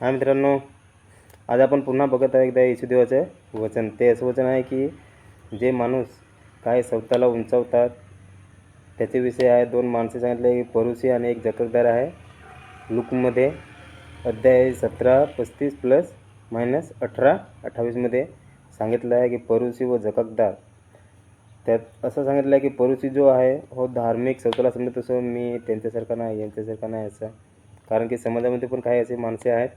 हा मित्रांनो आज आपण पुन्हा बघत आहे एकदा येशुदेवाचं वचन. ते असं वचन आहे की जे माणूस काय स्वतःला उंचावतात त्याचे विषय आहे. दोन माणसे सांगितले एक परुसी आणि एक जकरदार आहे. लुकमध्ये अध्याय सतरा पस्तीस प्लस मायनस अठरा अठ्ठावीसमध्ये सांगितलं आहे की परुसी व जककदार त्यात असं सांगितलं आहे की परुसी जो आहे हो धार्मिक स्वतःला समजत असो मी त्यांच्यासारखा नाही यांच्यासारखा नाही असं. कारण की समाजामध्ये पण काही असे माणसे आहेत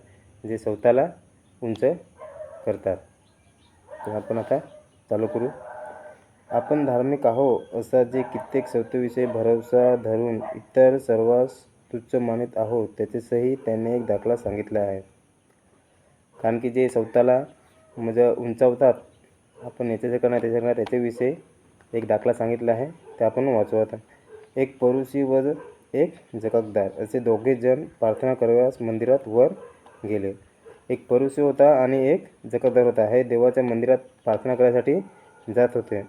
जे स्वतःला उंच करतात. तर आपण आता चालू करू. आपण धार्मिक आहो असा जे कित्येक स्वतःविषयी भरवसा धरून इतर सर्वांस तुच्छ मानित आहोत त्याच्यासही त्याने एक दाखला सांगितला आहे. कारण की जे स्वतःला म्हणजे उंचावतात आपण याच्यासारखं करणार त्याच्यासारखं त्याच्याविषयी एक दाखला सांगितला आहे. ते आपण वाचवत एक परुषी व एक जकाकदार असे दोघे जण प्रार्थना कराव्यास मंदिरात वर गेले. एक परुषी होता आणि एक जकदार होता. हे देवाच्या मंदिरात प्रार्थना करायसाठी जात होते.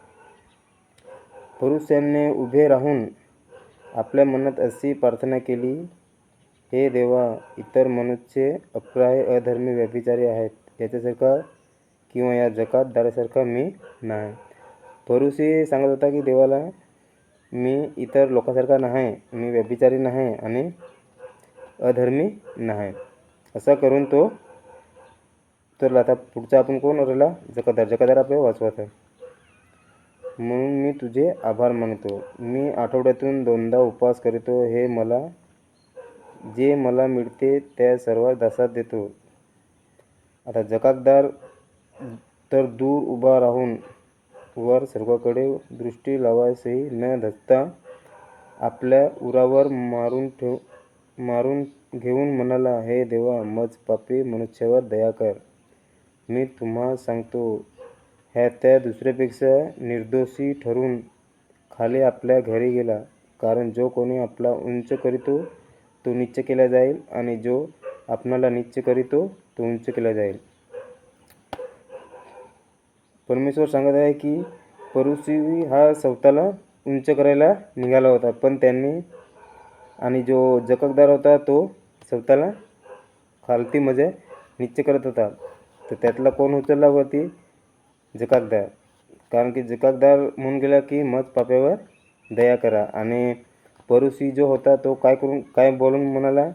पुरुषांनी उभे राहून आपल्या मनात अशी प्रार्थना केली हे देवा इतर मनुष्य अप्राय अधर्मी व्यभिचारी आहेत. याच्यासारखा किंवा या जकातदारासारखा मी नाही. परुषी सांगत होता की देवाला मी इतर लोकांसारखा नाही. मी व्यभिचारी नाही आणि अधर्मी नाही. असा करून तो तर आता पुढचा आपण कोण उरला? जकादार जकादार आपल्याला वाचवत आहे. म्हणून मी तुझे आभार मानतो. मी आठवड्यातून दोनदा उपवास करतो. हे मला जे मला मिळते त्या सर्व दासात देतो. आता जकाकदार तर दूर उभा राहून वर सर्वाकडे दृष्टी लावायसही न धसता आपल्या उरावर मारून ठेव मारून घेऊन म्हणाला हे देवा मज पापी मनुष्यावर दया कर. मी तुम्हा सांगतो ह्या त्या दुसऱ्यापेक्षा निर्दोषी ठरून खाली आपल्या घरी गेला. कारण जो कोणी आपला उंच करीतो तो निच्च केला जाईल आणि जो आपणाला निच्च करीतो तो उंच केला जाईल. परमेश्वर सांगत आहे की परुषी हा स्वतःला उंच करायला निघाला होता पण त्यांनी आणि जो जककदार होता तो स्वतःला खालती म्हणजे नीच करत होता. तर त्यातला कोण उचलला वरती? जकाकदार कारण की जकाकदार म्हणून गेला की मज पाप्यावर दया करा. आणि परुषी जो होता तो काय करून काय बोलून म्हणाला?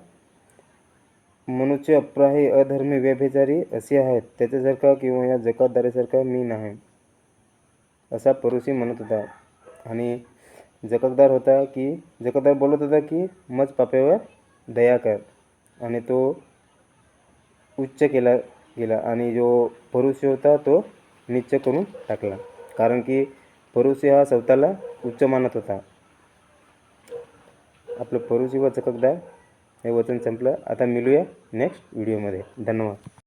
मनुष्य अप्राही अधर्मी व्यभिचारी असे आहेत. त्याच्यासारखा किंवा या जकातदारासारखा मी नाही असा परुषी म्हणत होता. आणि जकाकदार होता की जकाकदार बोलत होता की मज पाप्यावर दया कर. आणि तो उच्च केला गेला आणि जो परुषी होता तो निच्च करून टाकला. कारण की परुषी हा स्वतःला उच्च मानत होता. आपलं परुषी व चककदार हे वचन संपलं. आता मिळूया नेक्स्ट व्हिडिओमध्ये धन्यवाद.